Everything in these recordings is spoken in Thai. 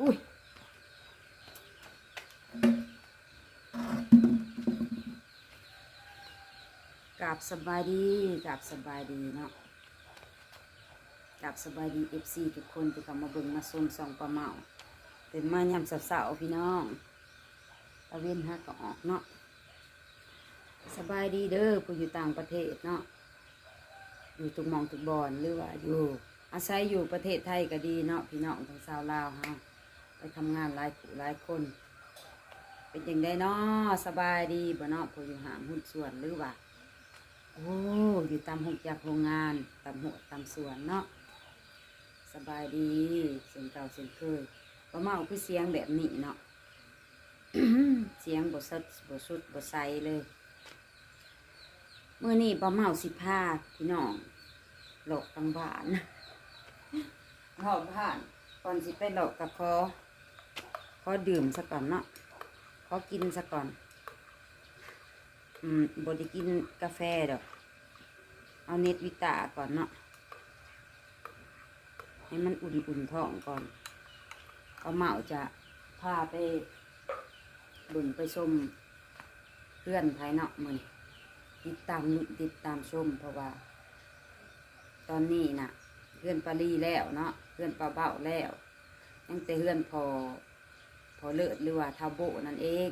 อุ้ยกราบสบายดีกราบสบายดีเนาะกราบสบายดีเอฟซีทุกคนที่เข้ามาเบิ่งมาชมสองปลาเมาเป็นมายามสาวๆพี่น้องตะเวนหักก็ออกเนาะสบายดีเด้อผู้อยู่ต่างประเทศเนาะอยู่ทุกมองทุกบอนหรือว่าอยู่อาศัยอยู่ประเทศไทยก็ดีเนาะพี่น้องทางชาวลาวเฮา ไปทำงานหลายผู้หลายคน เป็นยังไงเนาะสบายดีบ่เนาะผู้อยู่หางหุ้นส่วนหรือว่าโอ้อยู่ตามหกจากโรงงานตามหัวตามส่วนเนาะสบายดีเสียงเก่าเสียงเคยป้าเมาคือเสียงแบบนี้เนาะเสียงบสดบสุดบใสเลยเมื่อนี้ป้าเมาสิพาพี่น้องหลอกตังบ้านหอบผ่านก่อนสิไปหลอกกับคอ ขอดื่มซะก่อนเนาะขอกินซะก่อน อืมบไดกินกาแฟดอกเอาเนตวิตาก่อนเนาะให้มันอุ่นๆท้องก่อนเอาเมาจะพาไปบึงไปชมเพื่อนภายเนาะมือนติดตามติดตามชมเพราะว่า ตอนนี้น่ะเพื่อนปารีแล้วเนาะเพื่อนปลาเบ้าแล้วยังแต่เพื่อนพอ พอเลิศหรือว่าทาโบนั่นเอง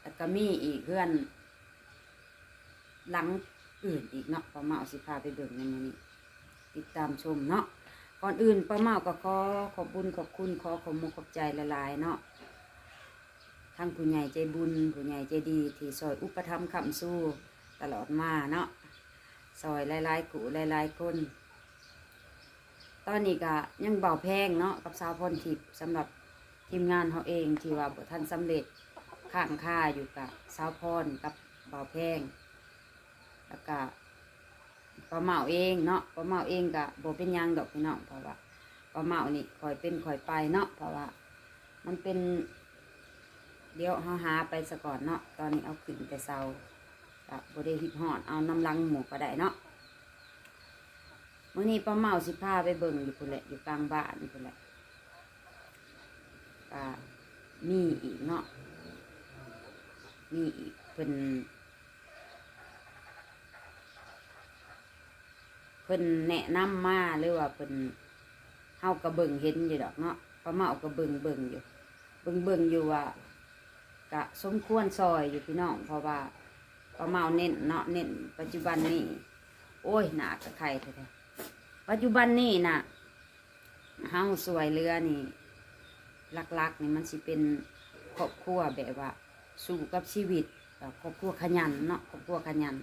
แล้วก็มีอีกเพื่อน หลังอื่นอีกเนาะป้าเมาสิพาไปเบิ่งในมือนี้ ติดตามชมเนาะก่อนอื่นป้าเมาก็ขอขอบบุญขอบคุณขอขอบมุขอบใจละลายเนาะทั้งผู้ใหญ่ใจบุญผู้ใหญ่ใจดี ที่ซอยอุปถัมคำสู้ตลอดมาเนาะซอยหลายๆกูหลายๆคน ตอนนี้ก็ยังเบาแพงเนาะกับสาวพรทิพย์สำหรับ ทีมงานเขาเองที่ว่าบ่ทันสำเร็จข้างค่าอยู่กับสาวพรกับเบาแพงแล้วก็ปลาเมาเองเนาะปลาเมาเองก็บ่เป็นยังดอกพี่น้องเพราะว่าปลาเมานี่คอยเป็นคอยไปเนาะเพราะว่า มันเป็นเดี๋ยวเฮาหาไปซะก่อนเนาะตอนนี้เอาขึ้นแต่เซาก็บ่ได้ฮิตฮอดเอาน้ำลังหมูก็ได้เนาะมื้อนี้ปลาเมาสิพาไปเบิ่งอยู่พุ่นแหละอยู่กลางบ้านพุ่นแหละ ก็มีอีกเนาะมีอีกเพิ่นเพิ่นแนะนำมาหรือว่าเพิ่นเฮากระเบิงเห็นอยู่ดอกเนาะป้าเมากระเบิงเบิงอยู่ เบิงเบิงอยู่ว่ากะสมควรซอยอยู่พี่น้องเพราะว่าป้าเมาเน้นเนาะเน้นปัจจุบันนี้ โอ้ยหนากระไข่แท้ปัจจุบันนี้น่ะเฮาสวยเรือนี่ หลักๆนี่มันสิเป็นครอบครัวแบบว่า สู้กับชีวิตครอบครัวขยันเนาะครอบครัวขยัน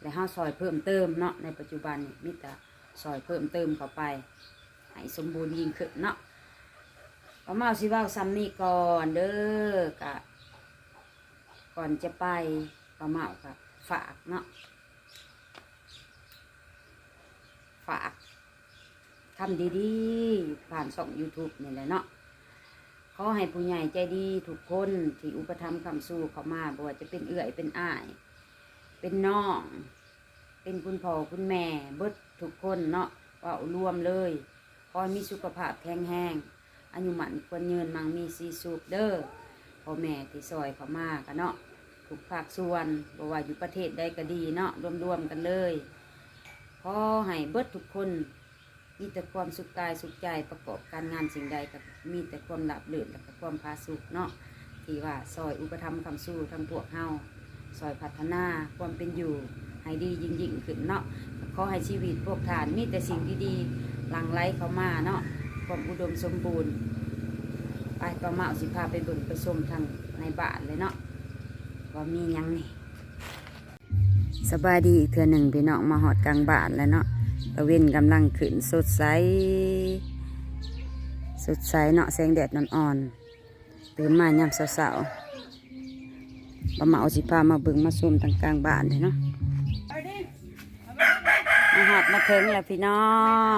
และห้าซอยเพิ่มเติมเนาะในปัจจุบันนี่มิต่ซอยเพิ่มเติมเข้าไป ให้สมบูรณ์ยิ่งขึ้นเนาะป้าเมาสิเว่าซ้ำนี่ก่อนเด้อกะก่อนจะไปป้าเมากะฝากเนาะฝากทำดีๆ ผ่านช่อง YouTube นี่แหละเนาะ ขอให้ผู้ใหญ่ใจดีทุกคนที่อุปถัมภ์คำสู้เขามาบ่ว่าจะเป็นเอื้อยเป็นอ้าย เป็นน้อง เป็นคุณพ่อคุณแม่เบิดทุกคนเนาะเว่ารวมเลยคอมีสุขภาพแข็งแรงอายุมันควรยืนมังมีสีสุขเด้อพ่อแม่ที่ซอยเขามากันเนาะทุกภาคส่วนบ่ว่าอยู่ประเทศใดก็ดีเนาะรวมๆกันเลยขอให้เบิดทุกคน มีแต่ความสุขกายสุขใจประกอบการงานสิ่งใดก็มีแต่ความหลับลื่นและความพาสุขเนาะที่ว่าซอยอุปธรรมคำสู้ทั้งพวกเฮาซอยพัฒนาความเป็นอยู่ให้ดียิ่งยิ่งขึ้นเนาะขอให้ชีวิตพวกทานมีแต่สิ่งดีๆหลั่งไหลเข้ามาเนาะความอุดมสมบูรณ์ ไปประมาสิพาไปบิ่งไปชมทางในบ้านเลยเนาะว่ามียังนี่สบายดีเทือหนึ่งพี่น้องมาหอดกลางบ้านแล้วเนาะ ตะเวนกำลังขึ้นสดใส สดใสเนาะแสงแดดอ่อนๆตื่นมายามเช้าๆบะมาเอาสิพามาเบิ่งมาซุ่มทางกลางบ้านเลยเนาะมาหอดมาเพิงแล้วพี่น้อ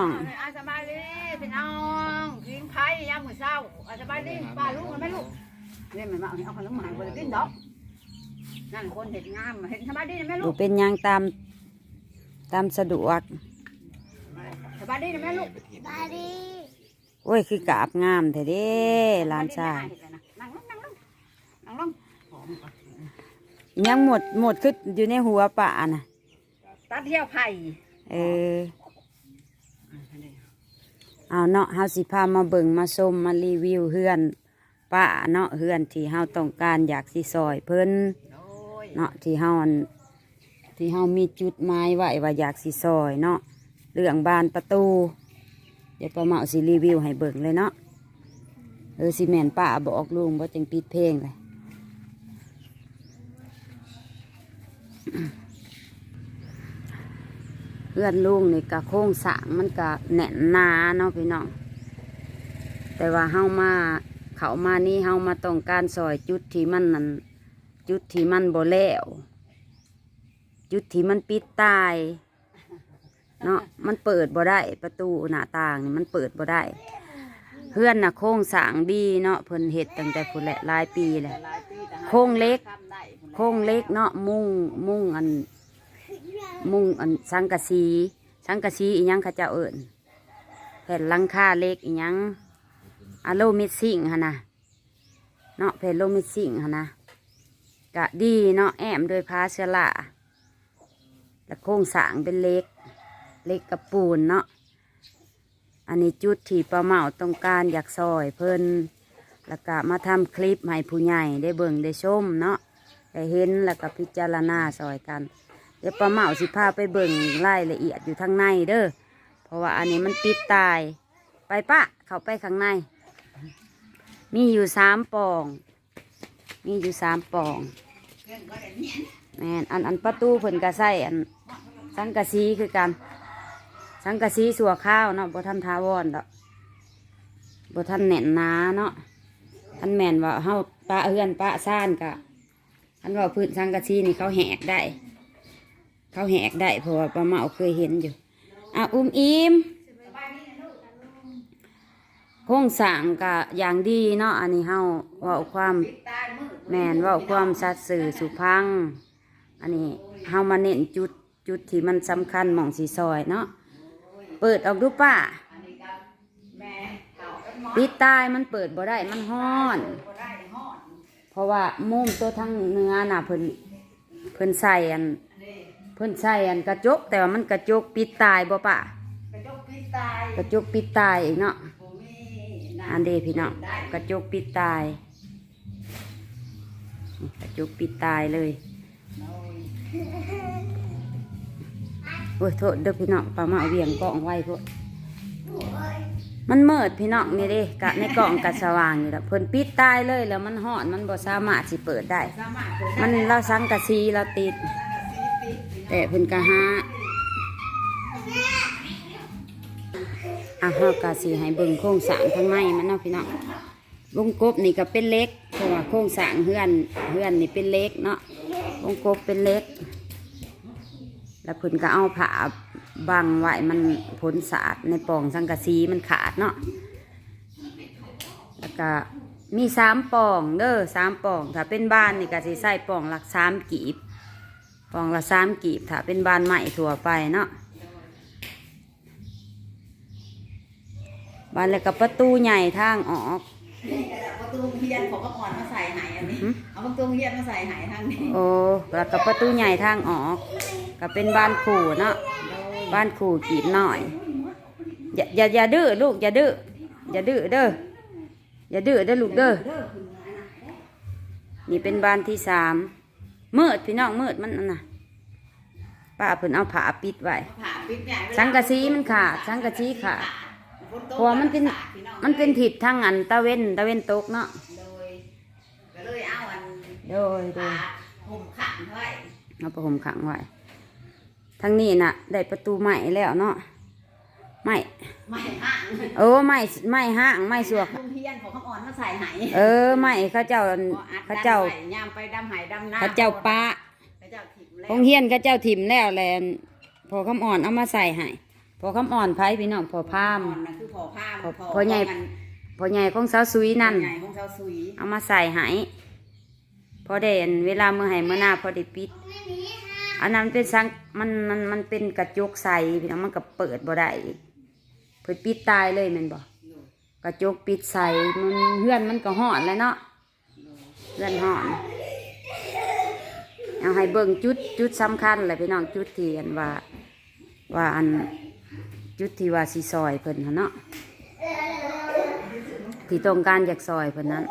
งอาสบายดีพี่น้องกินไผ่ยามมื้อเช้าอาสบายดีป้าลูกกันไหมลูกเล่นมันมาเอาเอาขนมหายบ่ได้กินดอกนั่นคนเห็ดงามเห็นสบายดีนะแม่ดูลูกเป็นหยังตามตามสะดวกส บายดีนะแม่ลูกบาดีโอ้ยคือกราบงามแต่เด้หลานชายนั่งลงนั่งลงนั่งลงหอมก่อนยังหมดหมดคืออยู่ในหัวป่าน่ะตัดเที่ยวไผ่เออเอาเนาะเฮาสิพามาเบิ่งมาชมมารีวิวเฮือนป้าเนาะเฮือนที่เฮาต้องการอยากสิซอยเพิ่นโอ้ยเนาะที่เฮาอันที่เฮามีจุดหมายไว้ว่าอยากสิซอยเนาะ เรื่องบานประตู เดี๋ยวป้าเมาสิรีวิวให้เบิ่งเลยเนาะเออสิแมนป้าบอกลุงบ่าจังปิดเพลงเลยเพื่อนลุงนี่กะโค้งสางมันกะแน่นหนาเนาะพี่น้องแต่ว่าเฮามาเขามานี่เฮามาต้องการซอยจุดที่มันนั่นจุดที่มันบ่แล้วจุดที่มันปิดตาย เนาะมันเปิดบ่ได้ประตูหน้าต่างนี่มันเปิดบ่ได้เพื่อนน่ะโค้งสร้างดีเนาะเพิ่นเฮ็ดตั้งแต่พุ่นแหละหลายปีแหละโครงเล็ก โค้งเล็กเนาะมุงมุงอัน มุงอันสังกะสี สังกะสีอีหยังเขาเจ้าเอิญแผ่นหลังคาเล็กอีหยังอะโลมิดซิ่งฮะนะเนาะแผ่นโลมิดซิ่งฮะนะกะดีเนาะแอมโดยพาเชอละแล้วโค้งสร้างเป็นเล็ก เล็กกับปูนเนาะอันนี้จุดที่ป้าเมาต้องการอยากซอยเพิ่นแล้วก็มาทำคลิปให้ผู้ใหญ่ได้เบิ่งได้ชมเนาะได้เห็นแล้วก็พิจารณาซอยกัน เดี๋ยวป้าเมาสิพาไปเบิ่งรายละเอียดอยู่ทางในเด้อเพราะว่าอันนี้มันปิดตาย ไปปะเขาไปข้างใน มีอยู่สามปอง มีอยู่สามปองแม่นอันอันประตูเพิ่นกระใส่อันสังกะสีคือกัน สังกะสีสัวข้าวเนาะบ่ทันทาวอนดอกบ่ทันแน่นหนาเนาะอันแม่นว่าเฮาปะเฮือนปะซ่านกะอันว่าพื้นสังกะสีนี่เขาแหกได้ เขาแหกได้เพราะว่าป้าเมาเคยเห็นอยู่อะอุ้มอิมโครงสร้างกะอย่างดีเนาะอันนี้เฮาเว่าความปิดตายมืดแมนเว่าความสัตย์สื่อสุพังอันนี้เฮามาเน้นจุดจุดที่มันสำคัญหม่องสีซอยเนาะ เปิดออกดูป้าอันนี้ก็แม่เฒ่าเป็นหมอปิดตายมันเปิดบ่ได้มันห้อนบ่ได้หอดเพราะว่ามุมตัวทั้งเนื้อน่ะเพิ่นเพิ่นใส่อันนี่เพิ่นใส่อันกระจก แต่ว่ามันกระจกปิดตายบ่ป้ากระจกปิดตายกระจกปิดตายอีกเนาะบ่มีน้อันเดพี่น้องกระจกปิดตายนี่กระจกปิดตายเลย โอ้ยโทษเด้อพี่น้องปลามาเวียงกล่องไว้พวกมันเมืดพี่น้องนี่เด้กะในกล่องกะสว่างอยู่แล้วเพิ่นปิดตายเลยแล้วมันหอนมันบ่สามารถสิเปิดได้ มันเราสังกะสีเราติด แต่เพิ่นกะหาอะเฮากะสิให้เบิ่งโครงสร้างข้างในมันเนาะพี่น้องวงกบนี่ก็เป็นเล็กเพราะว่าโครงสร้างเฮือนเฮือนนี่เป็นเล็กเนาะวงกบเป็นเล็ก แล้วเพิ่นก็เอาผ้าบังไว้มันผลสาดในปองสังกะสีมันขาดเนาะแล้วก็มีสามปองเด้อสามปอง ถ้าเป็นบ้านนี่ก็สิใส่ปองหลักสามกีบปองละสามกีบ ถ้าเป็นบ้านใหม่ทั่วไปเนาะบ้านแล้วก็ประตูใหญ่ทางออก ประตูเฮียนของกระอ่อนมาใส่ไหอันนี้หืมเอาประตูเฮียนมาใส่ไหทางนี้ โอ้แล้วก็ประตูใหญ่ทางออกก็เป็นบ้านขู่เนาะ บ้านขู่กีบหน่อย อย่าอย่าอย่าดื้อลูกอย่าดื้อ อย่าดื้อเด้อ อย่าดื้อเด้อลูกเด้อ นี่เป็นบ้านที่สามมืดพี่น้องมืดมันนั่นน่ะป้าเพิ่นเอาผ้าปิดไว้ผ่าปิดเนี่ยสังกะสีมันขาด สังกะสีขาดฝนตก เพราะว่ามันเป็นพี่องมันเป็นทิศทางอันตะเว้นตะเว้นตกเนาะโดยก็เลยเอาอันโดยโดผ่ายห่มขันไว้เอาประหมขังไว้ทางนี้น่ะ ได้ประตูใหม่แล้วเนาะไม่ไม่ห่างเออไม่ไม่ห้างไม่สวกลุงเฮียนของกระอ่อนมาใส่ไหเออไม่เขาเจ้าพออัดเขาเจ้าดำไว้ยามไปดำไหดำน้ำเขาเจ้าปะเขาเจ้าถิ่มแล้วพงเฮียนเขาเจ้าถิ่มแล้วแลนพอคำอ่อนเอามาใส่ให้ พอคำอ่อนไผพี่น้องพอพาม อ่อนนะคือพอผ้าพอพอใหญ่มันพอใหญ่ของสาวซุยนั่น ใหญ่ของเจ้าซุยเอามาใส่ให้พอได้อันเวลาเมื่อให้เมื่อหน้าพอได้ปิด อันนั้นเป็นสังมันมันมันเป็นกระจกใสพี่น้องมันก็เปิดบ่ได้อีกเพิ่นปิดตายเลยแม่นบ่กระจกปิดใส่มันเฮือนมันก็ห่อนเลยเนาะเฮือนห่อนเอาให้เบิ่งจุดจุดสำคัญเลยพี่น้องจุดที่อันว่า ว่าอัน จุดที่ว่าสีซอยเพิ่นเนาะที่ต้องการอยากซอยเพิ่นนั้น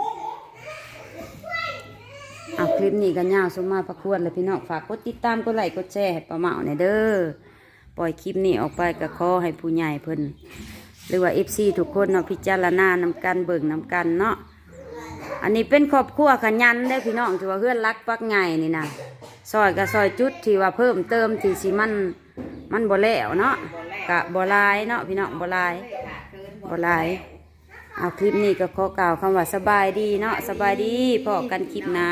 เอาคลิปนี้กันยาวสมมาประควรเลยพี่น้องฝากกดติดตามกดไลค์กดแชร์ให้ป้าเมาในอยเด้อปล่อยคลิปนี้ออกไปก็ขอให้ผู้ใหญ่เพิ่นหรือว่าเอฟซีทุกคนเนาะพิจารณานำกันเบิ่งนำกันเนาะอันนี้เป็นครอบครัวขยันได้พี่น้องถือว่าเพื่อนรักปักใหญ่นี่นะซอยกับซอยจุดที่ว่าเพิ่มเติมที่สิมันมันบ่แล้วเนาะ กะบ่หลายเนาะพี่น้องบ่หลายบ่หลายเอาคลิปนี้ก็ขอกล่าวคำว่าสบายดีเนาะสบายดีพอกันคลิปนะ